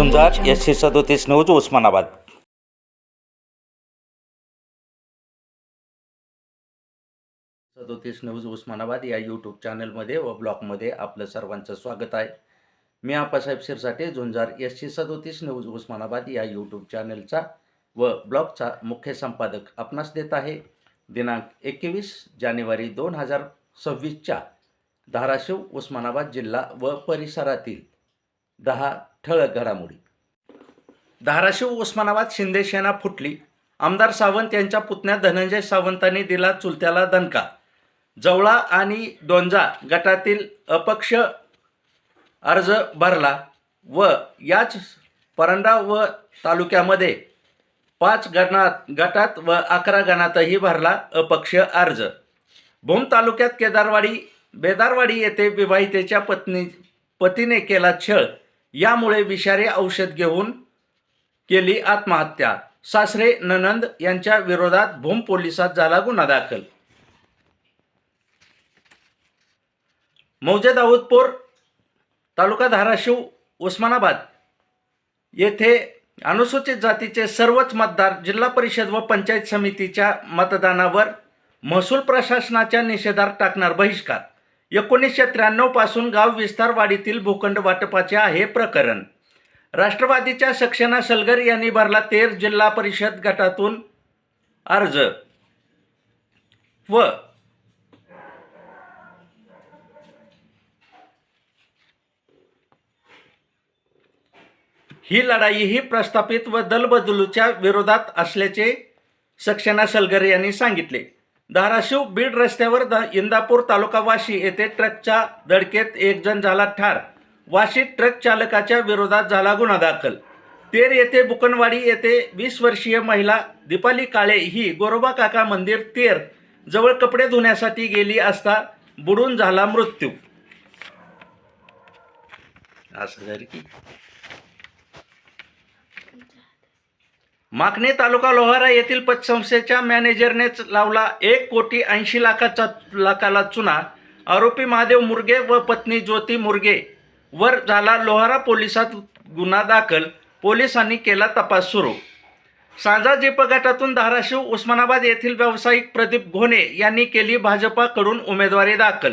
S C सदोतीस news Osmanabad. सदोतीस news Osmanabad या यूट्यूब चॅनलमध्ये व ब्लॉगमध्ये आपलं सर्वांचं स्वागत आहे. मी आपासाहेब शिरसाटे झुंजार एस सी सदोतीस न्यूज उस्मानाबाद या यूट्यूब चॅनलचा व ब्लॉगचा मुख्य संपादक आपणास देत आहे. दिनांक एकवीस जानेवारी दोन हजार सव्वीसच्या धाराशिव उस्मानाबाद जिल्हा व परिसरातील दहा ठळक घडामोडी. धाराशिव उस्मानाबाद शिंदे सेना फुटली. आमदार सावंत यांच्या पुतण्या धनंजय सावंतांनी दिला चुलत्याला दणका. जवळा आणि दोंजा गटातील अपक्ष अर्ज भरला व याच परंडा व तालुक्यामध्ये पाच गणात गटात व अकरा गणातही भरला अपक्ष अर्ज. भूम तालुक्यात केदारवाडी बेदारवाडी येथे विवाहितेच्या पत्नी पतीने केला छळ. यामुळे विषारी औषध घेऊन केली आत्महत्या. सासरे ननंद यांच्या विरोधात भूम पोलिसात झाला गुन्हा दाखल. मौजे दाऊदपूर तालुका धाराशिव उस्मानाबाद येथे अनुसूचित जातीचे सर्वच मतदार जिल्हा परिषद व पंचायत समितीच्या मतदानावर महसूल प्रशासनाच्या निषेधात टाकणार बहिष्कार. एकोणीसशे त्र्याण्णवपासून गाव विस्तारवाडीतील भूखंड वाटपाचे आहे प्रकरण. राष्ट्रवादीच्या सक्षना सलगर यांनी भरला तेर जिल्हा परिषद गटातून अर्ज. व ही लढाई ही प्रस्थापित व दलबदलूच्या विरोधात असल्याचे सक्षना सलगर यांनी सांगितले. धाराशिव बीड रस्त्यावर द इंदापूर तालुका वाशी येथे ट्रकच्या धडकेत एक जण झाला ठार. वाशी ट्रक चालकाच्या विरोधात झाला गुन्हा दाखल. तेर येथे बुकनवाडी येथे वीस वर्षीय महिला दीपाली काळे ही गोरोबा काका मंदिर तेर जवळ कपडे धुण्यासाठी गेली असता बुडून झाला मृत्यू. असं झालं की माकणे तालुका लोहारा येथील पतसंस्थेच्या मॅनेजरनेच लावला एक कोटी ऐंशी लाखाचा लाखाला चुना. आरोपी महादेव मुरगे व पत्नी ज्योती मुरगे वर झाला लोहारा पोलिसात गुन्हा दाखल. पोलिसांनी केला तपास सुरू. सांजा जीप गटातून धाराशिव उस्मानाबाद येथील व्यावसायिक प्रदीप घोणे यांनी केली भाजपाकडून उमेदवारी दाखल.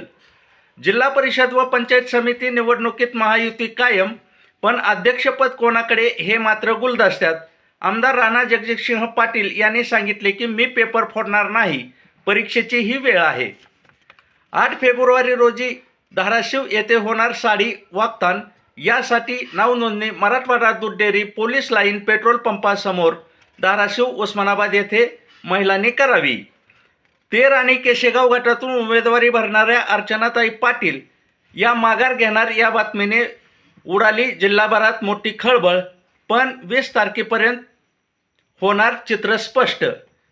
जिल्हा परिषद व पंचायत समिती निवडणुकीत महायुती कायम पण अध्यक्षपद कोणाकडे हे मात्र गुलदस्त्यात. आमदार राणा जगजितसिंह पाटील यांनी सांगितले की मी पेपर फोडणार नाही परीक्षेची ही वेळ आहे. आठ फेब्रुवारी रोजी धाराशिव येथे होणार साडी वागतान यासाठी नावनोंदणी मराठवाडा दूध डेअरी पोलीस लाईन पेट्रोल पंपासमोर धाराशिव उस्मानाबाद येथे महिलांनी करावी. तेर आणि केशेगाव गटातून उमेदवारी भरणाऱ्या अर्चनाताई पाटील या माघार घेणार या बातमीने उडाली जिल्हाभरात मोठी खळबळ पण वीस तारखेपर्यंत होणार चित्र स्पष्ट.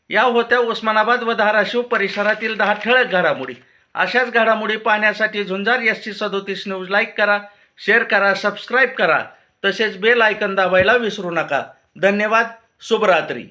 या होत्या उस्मानाबाद व धाराशिव परिसरातील दहा ठळक घडामोडी. अशाच घडामोडी पाहण्यासाठी झुंजार एस टी सदोतीस न्यूज लाईक करा शेअर करा सबस्क्राईब करा. तसेच बेल आयकन दाबायला विसरू नका. धन्यवाद शुभरात्री.